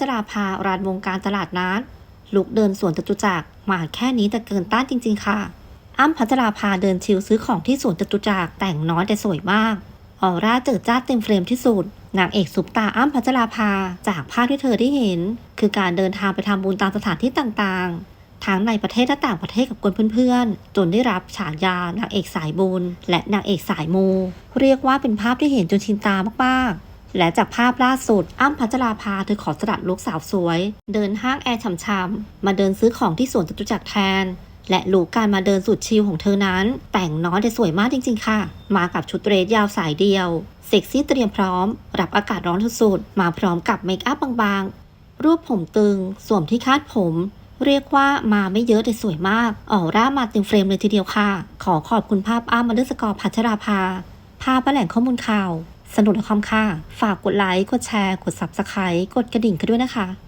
ชราภารานวงการตลาดนัดลุกเดินสวนจตุจักรมาแค่นี้แต่เกินต้านจริง ๆ ค่ะ อ้ำพัชราภาเดินชิลซื้อของที่สวนจตุจักรแต่งน้อยแต่สวยมากออร่าเจิดจ้าเต็มเฟรมที่สุดนางเอกซุปตาอ้ำพัชราภาจากภาพที่เธอได้เห็น คือการเดินทางไปทำบุญตามสถานที่ต่างๆ ทั้งในประเทศและต่างประเทศกับกวนเพื่อนๆ จนได้รับฉายานางเอกสายบุญ และนางเอกสายมู เรียกว่าเป็นภาพที่เห็นจนชินตามากๆ และจากภาพล่าสุด อ้ำพัชราภาเธอขอสลัดลุกสาวสวย เดินห้างแอร์ช่ำๆมาเดินซื้อของที่สวนจตุจักรแทน และลูกการมาเดินสุดชิลของเธอนั้น แต่งน้อยแต่สวยมากจริง ๆ ค่ะ มากับชุดเรสยาวสายเดียวเซ็กซี่เตรียมพร้อม รับอากาศร้อนสุดๆมาพร้อมกับเมคอัพบางๆ รูปผมตึง สวมที่คาดผมเรียกว่ามาไม่เยอะแต่สวยมากออร่ามาเต็มเฟรมเลยทีเดียวค่ะ ขอขอบคุณภาพอ้ามาเดอร์สกอร์พัชราภา ภาพแหล่งข้อมูลข่าว สนุกและคอมค่ะฝากกดไลค์ กดแชร์ กด Subscribe กดกระดิ่งกันด้วยนะคะ